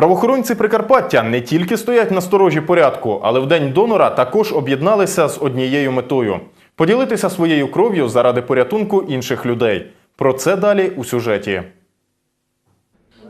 Правоохоронці Прикарпаття не тільки стоять на сторожі порядку, але в день донора також об'єдналися з однією метою поділитися своєю кров'ю заради порятунку інших людей. Про це далі у сюжеті.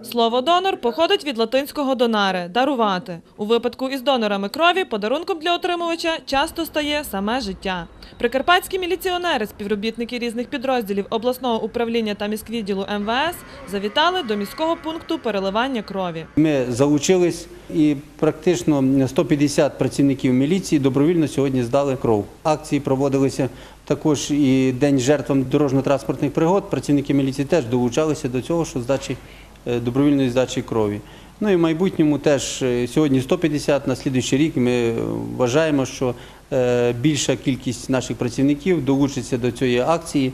Слово донор походить від латинського донаре дарувати. У випадку із донорами крові подарунком для отримувача часто стає саме життя. Прикарпатські міліціонери, співробітники різних підрозділів обласного управління та міськвідділу МВС завітали до міського пункту переливання крові. Ми залучились і практично 150 працівників міліції добровільно сьогодні здали кров. Акції проводилися також і День жертвам дорожньо-транспортних пригод. Працівники міліції теж долучалися до цього, що здачі добровільної здачі крові. Ну і в майбутньому теж е, сьогодні 150, на слідуючий рік ми е, вважаємо, що е, більша кількість наших працівників долучиться до цієї акції.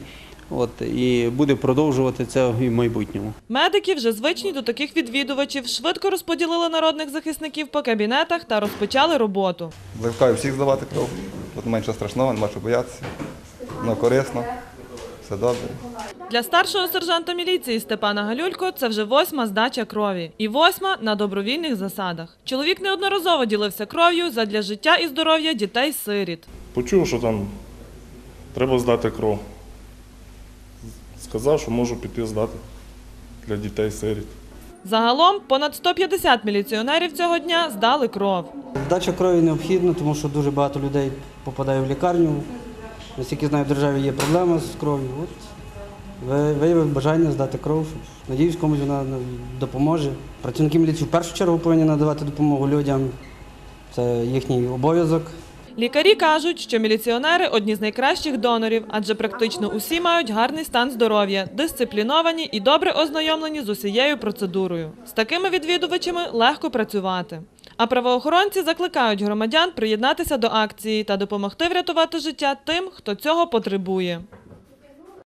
От, і буде продовжувати це і в майбутньому. Медики вже звичні до таких відвідувачів, швидко розподілили народних захисників по кабінетах та розпочали роботу. Закликаю всіх здавати кров. Тут менше страшного, нема що боятися. Воно корисно, все добре. Для старшого сержанта міліції Степана Галюлько це вже восьма здача крові. І восьма на добровільних засадах. Чоловік неодноразово ділився кров'ю задля життя і здоров'я дітей-сиріт. Почув, що там треба здати кров. Сказав, що можу піти здати для дітей сиріт. Загалом понад 150 міліціонерів цього дня здали кров. Здача крові необхідна, тому що дуже багато людей попадає в лікарню. Наскільки знаю, в державі є проблема з кров'ю. От виявив бажання здати кров. Надіюсь, комусь вона допоможе. Працівники міліції в першу чергу повинні надавати допомогу людям. Це їхній обов'язок. Лікарі кажуть, що міліціонери одні з найкращих донорів, адже практично усі мають гарний стан здоров'я, дисципліновані і добре ознайомлені з усією процедурою. З такими відвідувачами легко працювати. А правоохоронці закликають громадян приєднатися до акції та допомогти врятувати життя тим, хто цього потребує.